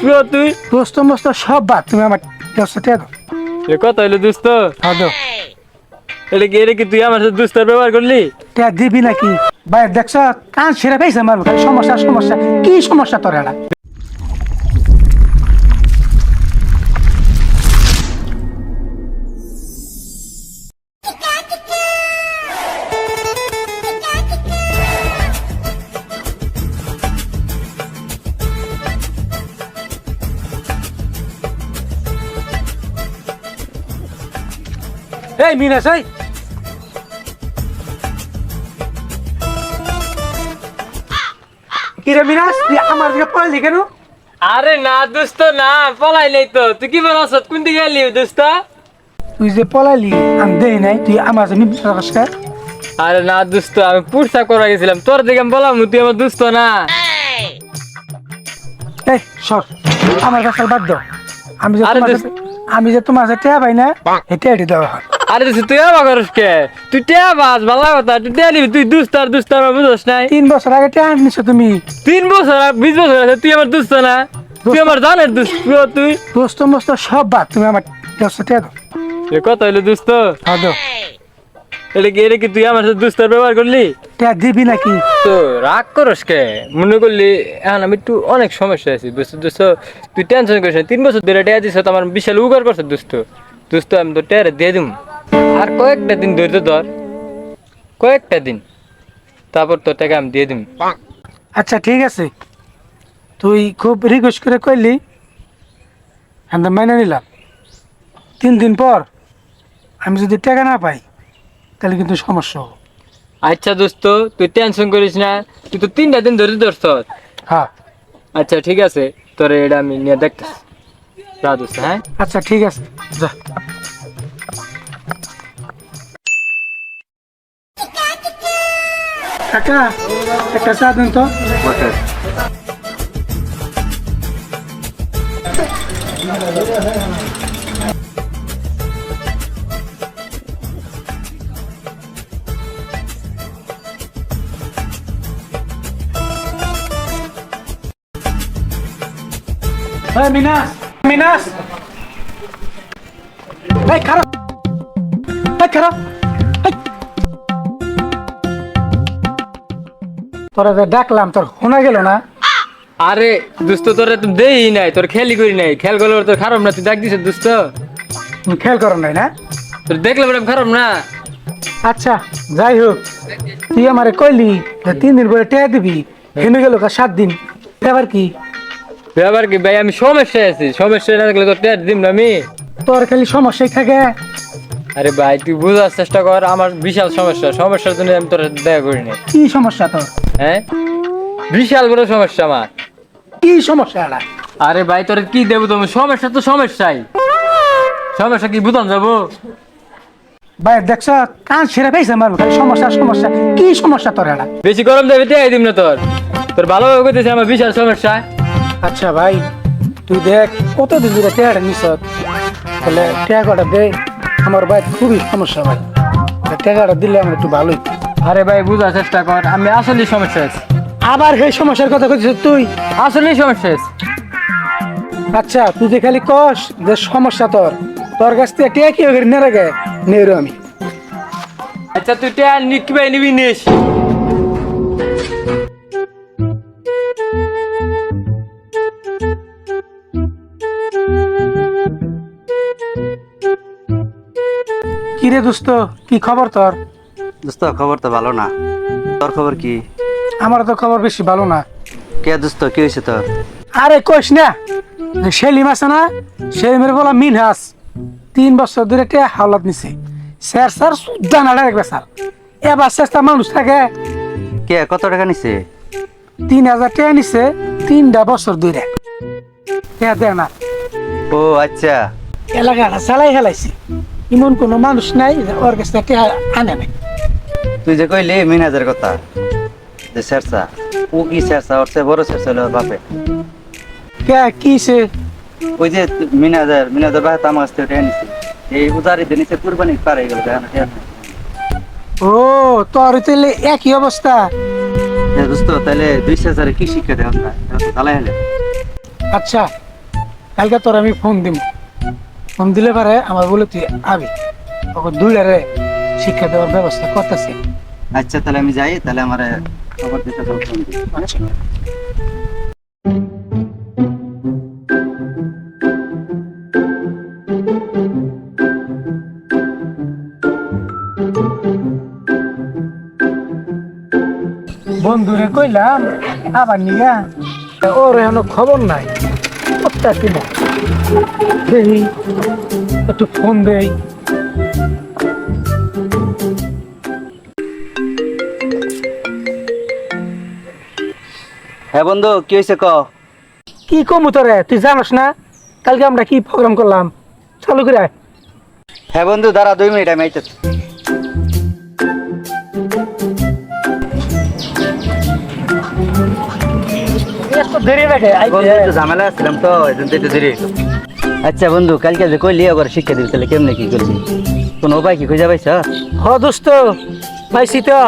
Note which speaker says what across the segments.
Speaker 1: প্রিয় তুই?
Speaker 2: দোস্ত মস্ত সব বাদ তুমি আমার দোস্ত
Speaker 1: এ কথা হইল দোস্ত।
Speaker 2: হ্যাঁ দাও
Speaker 1: এটা কি এটা কি তুই আমার সাথে দুস্তার ব্যবহার করলি?
Speaker 2: দিবি নাকি? ভাই দেখছ কান ছেড়ে পেয়েছে আমার সমস্যা সমস্যা। কি সমস্যা তোর এটা? এই মিনাস এই। কিরে মিনাস তুই আমার দিকে পড়লি কেন?
Speaker 1: আরে না দোস্ত না পলাই নাই তো। তুই কি বলছ কোন দিকে গেলি দোস্ত?
Speaker 2: তুই যে পলালি আমি দেই নাই তুই আমার জন্য বিশ্বাস কর
Speaker 1: আরে না দোস্ত আমি পুরসা করা গেছিলাম। তোর দিকে আমি বললাম তুই আমার দোস্ত না।
Speaker 2: এই সর আমার কাছে বাদ দাও। আমি যে তোমার আমি যে তোমার টেয়া পাই না এটা এটি দেওয়া হয়।
Speaker 1: আরে দোস্ত তুই আবার করিস কে? তুই টিয়া বাস ভালো কথা তুই টিয়া দিবি তুই দুস্তার দুস্তার বুঝছ নাই।
Speaker 2: তিন বছর আগে টেয়া নিছো তুমি।
Speaker 1: তিন বছর বিশ বছর আছে তুই আমার দুস্ত না? তুই আমার জানের দুস্ত তুই।
Speaker 2: দোস্ত মস্ত সব বাদ তুমি আমার দশটা টেয়া দাও।
Speaker 1: এ কথা হইল দোস্ত
Speaker 2: হ্যাঁ দাও।
Speaker 1: এটা কি এটা কি তুই আমার সাথে দুস্তার ব্যবহার করলি?
Speaker 2: টেয়া দিবি নাকি?
Speaker 1: তো রাগ করস কে? মনে করলি এখন আমি একটু অনেক সমস্যা আছি বুঝতে দোস্ত তুই টেনশন করিস তিন বছর ধরে টেয়া তো আমার বিশাল উগার করছে দোস্ত দোস্ত আমি তো টেয়ারে দিয়ে দিম। আর কয়েকটা দিন ধৈর্য ধর। কয়েকটা দিন। তারপর তোর টাকা আমি দিয়ে দিম।
Speaker 2: আচ্ছা ঠিক আছে। তুই খুব রিকোয়েস্ট করে কইলি হ্যাঁ মাইনে নিলাম। তিন দিন পর আমি যদি টাকা না পাই তাহলে কিন্তু সমস্যা হবে।
Speaker 1: আচ্ছা দোস্ত তুই টেনশন করিস না। তুই তো তিনটা দিন ধরে ধরছ।
Speaker 2: হ্যাঁ।
Speaker 1: আচ্ছা ঠিক আছে। তোর এটা আমি নিয়ে দেখতেছি। যা দোস্ত হ্যাঁ?
Speaker 2: আচ্ছা ঠিক আছে। যা। কাকা একটা চা দিন তো এই মিনাস মিনাস এই খারাপ এই খারাপ তোরা যে ডাকলাম তোর শোনা গেল না?
Speaker 1: আরে দোস্ত তোর তো দেই নাই তোর খেলি করি নাই। খেল করলে তোর খারাপ না তুই ডাক দিছিস দোস্ত।
Speaker 2: খেয়াল করো নাই না?
Speaker 1: তোর দেখলে ম্যাডাম খারাপ না।
Speaker 2: আচ্ছা যাই হোক তুই আমারে কইলি তিন দিন পরে টেয়া দিবি হেনে গেল কা সাত দিন। এবার কি?
Speaker 1: ব্যাপার কি ভাই আমি সমস্যায় আছি সমস্যা না থাকলে তোর টেয়ার দিম না আমি।
Speaker 2: তোর খালি সমস্যাই থাকে।
Speaker 1: আরে ভাই তুই বোঝার চেষ্টা কর আমার বিশাল সমস্যা। সমস্যার জন্য আমি তোর দেখা করি নাই
Speaker 2: কি সমস্যা তোর?
Speaker 1: হ্যাঁ? বিশাল বড় সমস্যা আমার।
Speaker 2: কি সমস্যা এটা
Speaker 1: আরে ভাই তোর কি দেবো তুমি? সমস্যা তো সমস্যাই। সমস্যা কি বুঝান যাব?
Speaker 2: ভাই দেখছ কান ছেড়ে পেয়েছে আমার খালি সমস্যা সমস্যা। কি সমস্যা তোর এটা
Speaker 1: বেশি গরম দেবে টেয়াই দিম না তোর। তোর ভালোভাবে করতেছে আমার বিশাল সমস্যা।
Speaker 2: আচ্ছা ভাই তুই দেখ কত কতদিন ধরে টেয়াটা নিস তাহলে টেয়াটা দে। আমার ভাই খুবই সমস্যা ভাই। টেকাটা দিলে আমার একটু ভালোই।
Speaker 1: আরে ভাই বুঝার চেষ্টা কর আমি আসলে সমস্যা আছি
Speaker 2: আবার সেই সমস্যার কথা কইছিস তুই?
Speaker 1: আসলেই সমস্যা আছে
Speaker 2: আচ্ছা তুই যে খালি কস যে সমস্যা তোর তোর কাছ থেকে টেকি কি নেড়ে গে নেড়ো আমি।
Speaker 1: আচ্ছা তুই টেয়ার নিকবে নিবি নিস।
Speaker 2: কি দোস্ত কি খবর তোর?
Speaker 3: দোস্ত খবর তো ভালো না। তোর খবর কি?
Speaker 2: আমার তো খবর বেশি ভালো না।
Speaker 3: কে দোস্ত কি হয়েছে তোর?
Speaker 2: আরে কইস না সেলিম আছে না সেলিমের বলা মিনহাস। তিন বছর ধরে টেয়া হাওলাত নিছে। স্যার স্যার সুদ্দা না রাখবে স্যার এবার চেষ্টা মানুষ থাকে।
Speaker 3: কে কত টাকা নিছে?
Speaker 2: তিন হাজার টাকা নিছে তিনটা বছর ধরে। টেয়া দেয় না।
Speaker 3: ও আচ্ছা।
Speaker 2: এলাকাটা চালাই হেলাইছে। এমন কোনো মানুষ নাই ওর কাছে টেয়া আনে নাই।
Speaker 3: তুই যে কইলি মিনাজের কথা যে শেরসা ও কি শেরসা ওর চেয়ে বড় শেরসা হলো বাপে।
Speaker 2: কে কিছে
Speaker 3: ওই যে মিনাজার মিনাজার বাহাত আমার কাছ থেকে নিছে এই উদারি দিয়ে নিছে কুরবানি পারে গেল।
Speaker 2: ও তোর তাহলে একই অবস্থা?
Speaker 3: দোস্ত তাহলে দুই হাজারে কি শিক্ষা দেওয়া না।
Speaker 2: আচ্ছা কালকে তোর আমি ফোন দিব ফোন দিলে পারে আমার বলে তুই আবি। ওকে দুইটারে শিক্ষা দেওয়ার ব্যবস্থা করতেছি।
Speaker 3: আচ্ছা তাহলে আমি যাই তাহলে আমার খবর দিতে হবে।
Speaker 2: আচ্ছা বন্ধুরে কইলাম আবার তা ওর এখনও খবর নাই। করতেছি না দেখি একটু ফোন দেই।
Speaker 3: হ্যাঁ বন্ধু কি হয়েছে ক
Speaker 2: কি কমু তোরে তুই জানোস না? কালকে আমরা কি প্রোগ্রাম করলাম? চালু করে আয়।
Speaker 3: হ্যাঁ বন্ধু দাঁড়া দুই মিনিট আমি আইতেছি।
Speaker 2: দেরি লাগে
Speaker 3: ঝামেলা আসছিলাম তো একটু দেরি। আচ্ছা বন্ধু কালকে যে কইলি আবার শিক্ষা দিবি তাহলে কেমনে কি করবি? কোন উপায় কি খুঁজে পাইছ?
Speaker 2: হ দোস্ত পাইছি তো।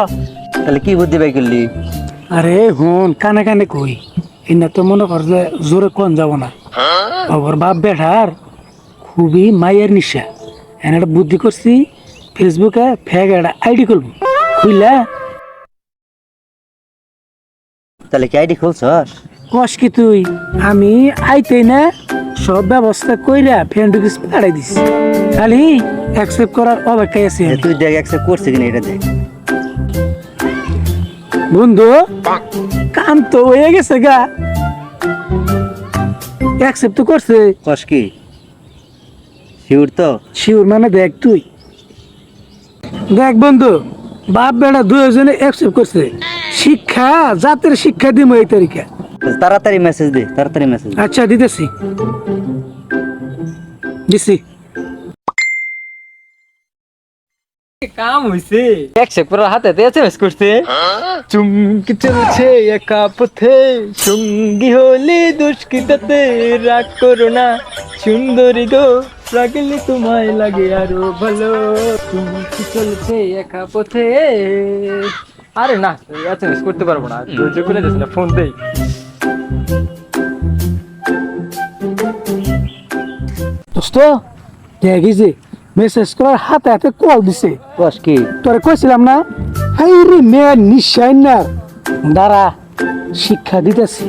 Speaker 3: তাহলে কি বুদ্ধি পাই করলি?
Speaker 2: আরে হন কানে কানে কই। এনে তো মনে কর যে জোরে কোন যাব না। খবর বাপ বেঠার খুবই মায়ের নিশা। এনে একটা বুদ্ধি করছি ফেসবুকে ফেক একটা আইডি করব খুইলা?
Speaker 3: তাহলে কি আইডি খুলছস?
Speaker 2: কস কি তুই? আমি আইতেই না। সব ব্যবস্থা কইরা ফ্রেন্ড রিকোয়েস্ট পাঠাই দিছি। খালি অ্যাকসেপ্ট করার অপেক্ষায় আছে
Speaker 3: তুই দেখ অ্যাকসেপ্ট করছিস কিনা এটা দেখ।
Speaker 2: বন্ধু কাম তো হয়ে গেছে গা। অ্যাকসেপ্ট তো করছে।
Speaker 3: কস কি? শিউর তো?
Speaker 2: শিওর মানে দেখ তুই। দেখ বন্ধু বাপ বেটা দুজনে অ্যাকসেপ্ট করছে। শিক্ষা জাতের শিক্ষা দিব এই তারিখে।
Speaker 3: তাড়াতাড়ি মেসেজ দে তাড়াতাড়ি মেসেজ
Speaker 2: আচ্ছা দিতেছি দিছি
Speaker 1: কাম হইছে একশো করে হাতে এসএমএস করছে চুমকি চলছে একা পথে সঙ্গী হলে দুষ্কৃতাতে রাগ করো না সুন্দরী গো রাগলে তোমায় লাগে আরও ভালো চুমকি চলছে একা পথে আরে না এসএমএস করতে পারব না ধৈর্য করে দিস না ফোন দেই
Speaker 2: দোস্ত মেসেজ করার হাতে হাতে কল দিছে।
Speaker 3: কি?
Speaker 2: তোরে কইছিলাম না হাই রে মেয়ে নিশ্চয় না। দাঁড়া শিক্ষা দিতেছি।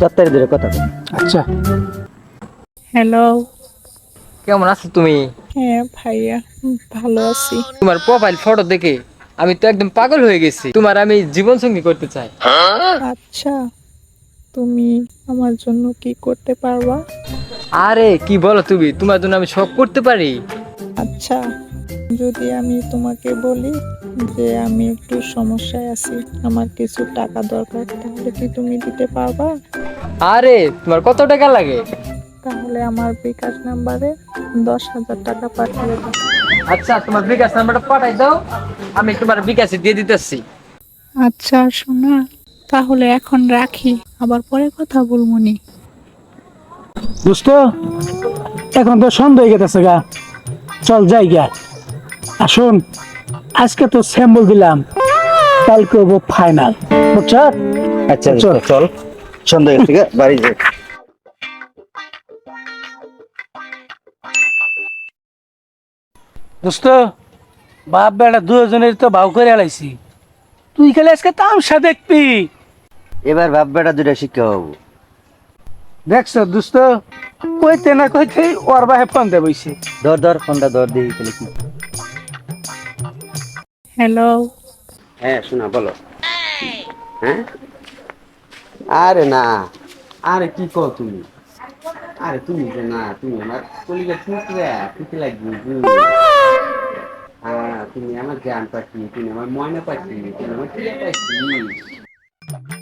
Speaker 3: তাড়াতাড়ি ধরে কথা বল।
Speaker 2: আচ্ছা।
Speaker 4: হ্যালো
Speaker 1: কেমন আছো তুমি?
Speaker 4: হ্যাঁ ভাইয়া ভালো আছি।
Speaker 1: তোমার প্রোফাইল ফটো দেখে আমি তো একদম পাগল হয়ে গেছি। তোমার আমি জীবন সঙ্গী করতে চাই।
Speaker 4: আচ্ছা তুমি আমার জন্য কি করতে পারবা?
Speaker 1: আরে কি বলো তুমি? তোমার জন্য আমি সব করতে পারি।
Speaker 4: আচ্ছা যদি আমি তোমাকে বলি যে আমি একটু সমস্যায় আছি আমার কিছু টাকা দরকার তাহলে কি তুমি দিতে পারবা?
Speaker 1: আরে তোমার কত টাকা লাগে?
Speaker 4: তাহলে আমার বিকাশ নাম্বারে দশ হাজার টাকা পাঠিয়ে দাও।
Speaker 1: আচ্ছা তোমার বিকাশ নাম্বারটা পাঠাই দাও। আমি তোমার বিকাশে দিয়ে দিতেছি।
Speaker 4: আচ্ছা শোনা তাহলে এখন রাখি। আবার পরে কথা বলব নি।
Speaker 2: দোস্ত এখন তো সন্দেহ গেছে গা। চল যাই গা। আসুন আজকে তো স্যাম্বল দিলাম কালকে হব ফাইনাল। বুঝছ?
Speaker 3: আচ্ছা
Speaker 2: চল।
Speaker 3: চল। সন্ধ্যা গেছে গা, বাড়ি যাই।
Speaker 2: দোস্ত বাপ বেটা দুজনের তো ভাও করে আলাইছি তুই খালি আজকে তামসা দেখবি।
Speaker 3: এবার বাপ বেটা দুটা শিক্ষা হব।
Speaker 2: দেখছ দোস্ত কইতে না কইতে ওর বাহে ফোন দে বইছে।
Speaker 3: ধর ধর ফোনটা ধর দিই তাহলে কি?
Speaker 4: হ্যালো
Speaker 5: হ্যাঁ শোনা বলো। হ্যাঁ? আরে না। আরে কি কও তুমি? আরে তুমি যে না তুমি আমার কলিগা টুকরা টুকি লাগবে হ্যাঁ তুমি আমার জান পাখি তুমি আমার ময়না পাখি তুমি আমার টিয়া পাখি।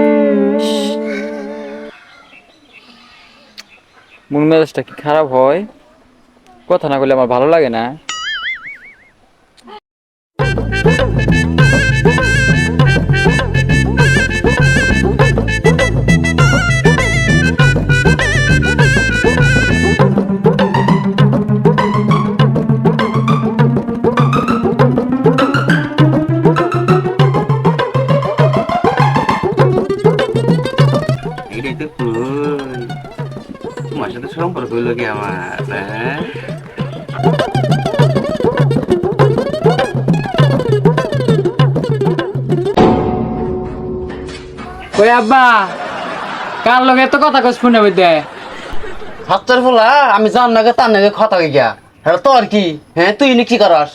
Speaker 1: মেজাজটা কি খারাপ হয়? কথা না বলে আমার ভালো লাগে না। আব্বা কার লগে এত কথা কস ফোনে বইতে?
Speaker 5: হাতের ফোলা আমি জান নাগে তার নাগে কথা গিয়া। হ্যাঁ তোর কি? হ্যাঁ তুই নি কি করস?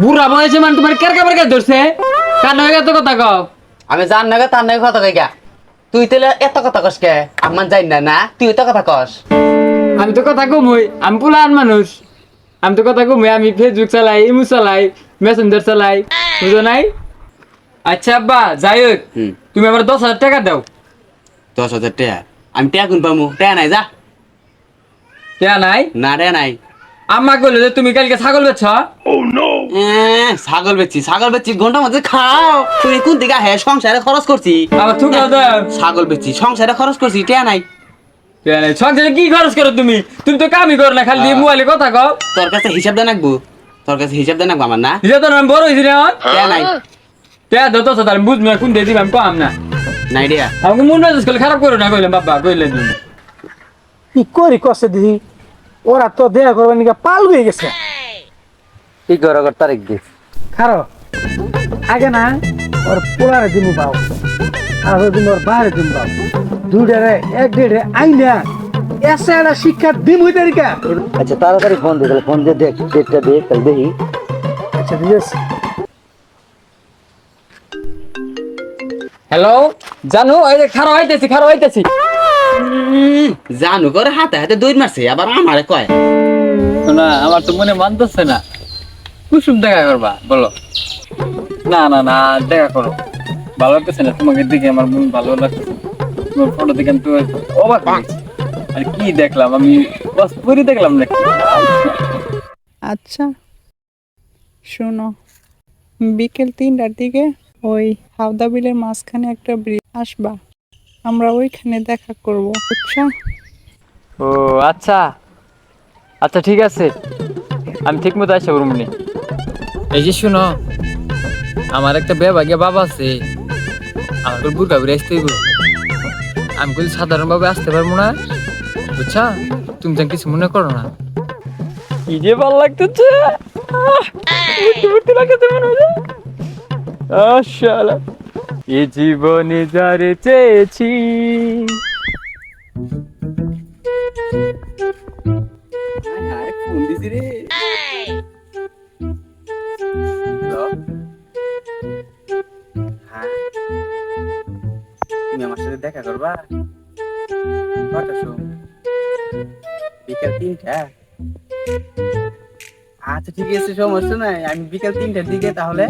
Speaker 1: বুড়া বয়সে মানে তোমার কের কাবার কে ধরছে? কার লগে এত কথা কও?
Speaker 5: আমি জান নাগে তার নাগে কথা গিয়া। তুই তাহলে এত কথা কস কে? আমার জানি না না? তুই তো কথা কস?
Speaker 1: আমি তো কথা কমই আমি পুলান মানুষ। আমি তো কথা কমই আমি ফেসবুক চালাই ইমু চালাই মেসেঞ্জার চালাই বুঝো নাই? আচ্ছা আব্বা যাই হোক তুমি আমার দশ হাজার টাকা দাও।
Speaker 5: দশ হাজার টাকা? আমি টাকা কোন পামু? টাকা নাই যা।
Speaker 1: কে নাই?
Speaker 5: না টাকা নাই।
Speaker 1: আম্মা কইলো যে তুমি কালকে ছাগল বেছ
Speaker 5: এ, ছাগল বেচছি ছাগল বেচছি ঘণ্টা মধ্যে খাও। তুই কোন দিকে হ্যাঁ সংসারে খরচ করছি। ছাগল বেচছি সংসারে খরচ করছি টাকা নাই।
Speaker 1: সংসারে কি খরচ করো তুমি? তুমি তো কামই করো না খালি মোবাইলে কথা কও।
Speaker 5: তোর কাছে হিসাব দেন তোর কাছে হিসাব দেন আমার না?
Speaker 1: নিজে তো আমি বড় হয়েছি না
Speaker 5: টাকা নাই।
Speaker 1: তে হাজার আমি বুঝব না কোন দিয়ে দিবে আমি কম না
Speaker 5: নাই রে
Speaker 1: আমাকে মন মেজাজ করলে খারাপ করো না কইলাম বাবা কইলেন
Speaker 2: কি করি কষে দিহি ওরা তো দেয়া করবার নিকা পাল হয়ে গেছে
Speaker 3: কি কর আগর তারিখ দিস
Speaker 2: খারো আগে না ওর পোলারে দিমু বাও আর দিন ওর বাইরে দিম বাও দুইটারে এক ডেড়ে আইনা এসে একটা শিক্ষা দিম হইতে রিকা
Speaker 3: আচ্ছা তাড়াতাড়ি ফোন দে তাহলে ফোন দিয়ে দেখ ডেটটা দে তাহলে দেখি
Speaker 2: আচ্ছা ঠিক
Speaker 1: হ্যালো জানো এই যে খারাপ হইতেছি খারাপ হইতেছি।
Speaker 5: জানু করে হাতে হাতে দৌড় মারছে আবার আমারে কয়।
Speaker 1: না আমার তো মনে মানতেছে না। কুসুম দেখা করবা বলো। না না না দেখা করো। ভালো লাগতেছে না? তোমাকে দেখে আমার মন ভালো লাগতেছে তোমার ফটো দেখে তো অবাক আর কি দেখলাম? আমি বাস পুরি দেখলাম নাকি?
Speaker 4: আচ্ছা শোনো বিকেল তিনটার দিকে ওই হাওদা বিলের মাঝখানে একটা ব্রিজ আসবা আমরা ওইখানে দেখা করব বুঝছ?
Speaker 1: ও আচ্ছা। আচ্ছা ঠিক আছে। আমি ঠিক মতো আসা রুমনি এই যে শুনো আমার একটা বেবাগে বাবা আছে। আমার বুড়কা বুড়ে আসতে হইব। আমি কিন্তু সাধারণভাবে আসতে পারব না। বুঝছা? তুমি তো কিছু মনে করো না। কি যে ভালো লাগতেছে। এ জীবনে যারে চেয়েছি?
Speaker 5: তুমি আমার সাথে দেখা আচ্ছা ঠিক আছে, সমস্যা নাই আমি বিকাল তিনটার দিকে তাহলে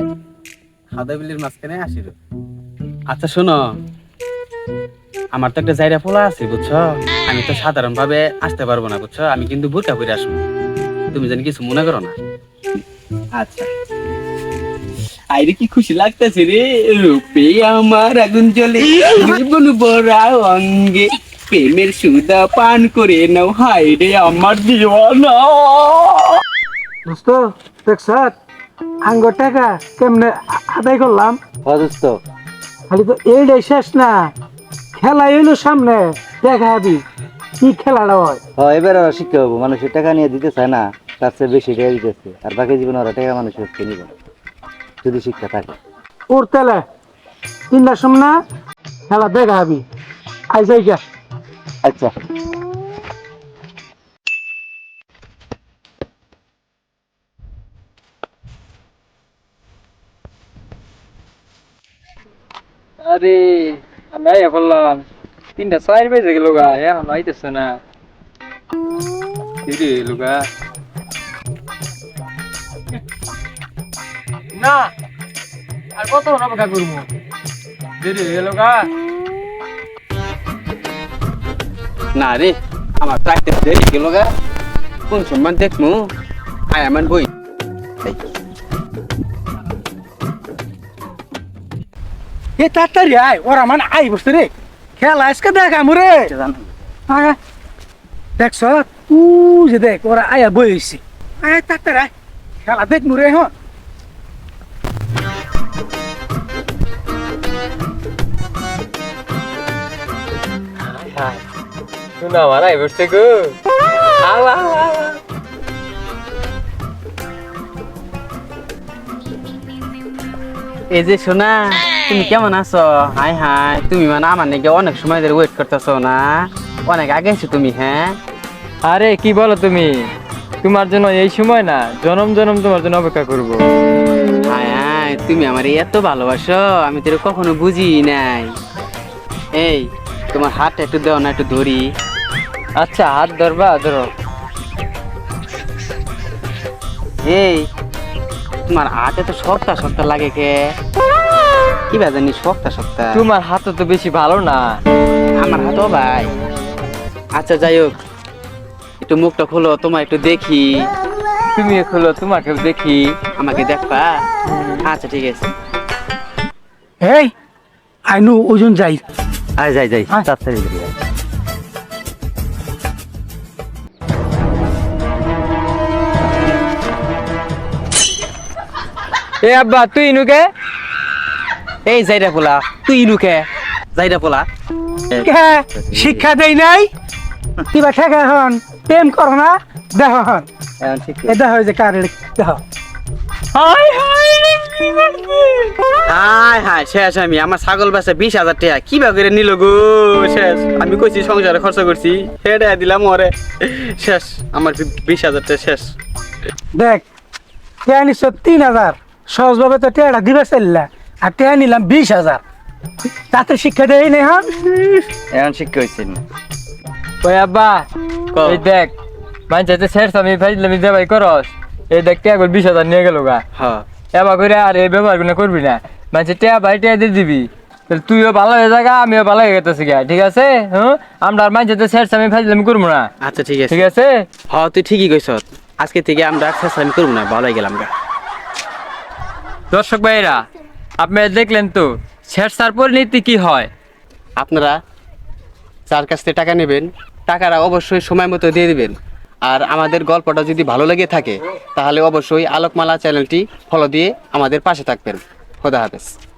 Speaker 5: হাদা বিলের মাঝখানে আসিল। আচ্ছা শোনো। আমার তো একটা জায়গা পোলা আছে বুঝছ? আমি তো সাধারণ ভাবে আসতে পারব না বুঝছ? আমি কিন্তু বুরকা করে আসব। তুমি জানি কিছু মনে করো না। আচ্ছা। আইরে কি খুশি লাগতেছে রে? রূপে আমার আগুন জ্বলে জীবন ভরা অঙ্গে। প্রেমের সুদা পান করে নাও হাই রে আমার দিওয়ানা।
Speaker 2: দোস্ত দেখছ আঙ্গ টাকা কেমনে আদায় করলাম?
Speaker 3: অদুস্ত
Speaker 2: খালি তো এইটাই শেষ না। খেলা এলো সামনে দেখা হবি। কি খেলাটা হয়?
Speaker 3: হ এবার ওরা শিক্ষা হব মানুষের টাকা নিয়ে দিতে চায় না তার চেয়ে বেশি টাকা দিতেছে আর বাকি জীবনে ওরা টাকা মানুষের হচ্ছে নিবে যদি শিক্ষা থাকে।
Speaker 2: ওর তেলে তিনটার সময় না খেলা দেখা হবি। আই যাই
Speaker 3: আচ্ছা।
Speaker 1: আরে আমি আইয়া বললাম তিনটা চার বেজে গেল গা এখন আইতেছে না। কিরে লুগা না আর কত অপেক্ষা করব? দেরি হয়ে গেল গা
Speaker 5: না রে আমার প্র্যাকটিস দেরি গেল গা কোন সম্মান দেখমু? আয় আমার বই
Speaker 2: এ তাড়াতাড়ি আয় ওরা মানে আই বসতে রে। খেলা আজকে দেখ আমরে। আয় আয়। দেখছ উ যে দেখ ওরা আয়া বই হইছে আয় তাড়াতাড়ি আয়। খেলা দেখ মুরে হ্যাঁ।
Speaker 1: শোনা আমার আই বসছে গো। আও আও আও আও।
Speaker 5: এই যে শোনা তুমি কেমন আছো? Hi hi. তুমি মানে আমার নাকি অনেক সময় ধরে ওয়েট করতেছো না? অনেক আগে আছো তুমি হ্যাঁ?
Speaker 1: আরে কি বলো তুমি? তোমার জন্য এই সময় না জনম জনম তোমার জন্য অপেক্ষা করব।
Speaker 5: Hi hi. তুমি আমার এত ভালোবাসো আমি তোর কখনো বুঝি নাই। এই তোমার হাত একটু দাও না একটু ধরি।
Speaker 1: আচ্ছা হাত ধরবা ধরো।
Speaker 5: এই তোমার হাতে তো সপ্তাহ সপ্তাহ লাগে কে? কি জানি সপ্তাহ সপ্তাহ
Speaker 1: তোমার হাত তো বেশি ভালো না।
Speaker 5: আমার হাতও ভাই। আচ্ছা যাই হোক একটু মুখটা খোলো তোমার একটু দেখি।
Speaker 1: তুমি খোলো তোমাকেও দেখি।
Speaker 5: আমাকে দেখবা? আচ্ছা ঠিক আছে।
Speaker 2: এই আইনু ওজন যাই।
Speaker 3: আয় যাই যাই তাড়াতাড়ি
Speaker 1: এ আব্বা তুই ইনুকে?
Speaker 5: এই যাইরা পোলা তুই ইনুকে যাইরা পোলা।
Speaker 2: শিক্ষা দেই নাই? কিবা ঠেকা হন প্রেম করো না দেহ হন।
Speaker 3: এখন ঠিক
Speaker 2: যে কার দেহ।
Speaker 5: হাই হাই শেষ আমি। আমার ছাগল বেচা বিশ হাজার টাকা। কি বা করে নিল গো? শেষ। আমি কইছি সংসারে খরচ করছি। হেডে দিলাম ওরে। শেষ। আমার বি- বিশ হাজার টাকা শেষ।
Speaker 2: দেখ টেয়া তিন হাজার? সহজভাবে তো টেয়াটা দিবে চাইলা আর টেয়া নিলাম বিশ হাজার। তাতে শিক্ষা দেই নাই হন?
Speaker 3: এখন শিক্ষা হয়েছে
Speaker 1: ওই আব্বা?
Speaker 5: কও।
Speaker 1: এই দেখ মানছে শেষ আমি ফাইজলামি দেবাই করস। এই দেখ টিয়া করে বিশ হাজার নিয়ে গেল গা।
Speaker 5: হ্যাঁ
Speaker 1: এবার করে আর এই ব্যবহারগুলো করবি না। মানে টিয়া ভাই টিয়া দিয়ে দিবি। তাহলে তুইও ভালো হয়ে যাগা আমিও ভালো হয়ে গেতেছি গা। ঠিক আছে? হ্যাঁ আমরা আর মানছে শেষ আমি ফাইজলামি করব না।
Speaker 5: আচ্ছা ঠিক আছে।
Speaker 1: ঠিক আছে?
Speaker 5: হ্যাঁ তুই ঠিকই কইছ। আজকে থেকে আমরা শেষ আমি করব না ভালো হয়ে গেলাম গা।
Speaker 1: দর্শক ভাইরা আপনারা দেখলেন তো, শেষ সার পরিণতি কি হয়?
Speaker 5: আপনারা যার কাছ থেকে টাকা নেবেন, টাকাটা অবশ্যই সময় মতো দিয়ে দেবেন। আর আমাদের গল্পটা যদি ভালো লেগে থাকে, তাহলে অবশ্যই আলোকমালা চ্যানেলটি ফলো দিয়ে আমাদের পাশে থাকবেন। খোদা হাফেজ।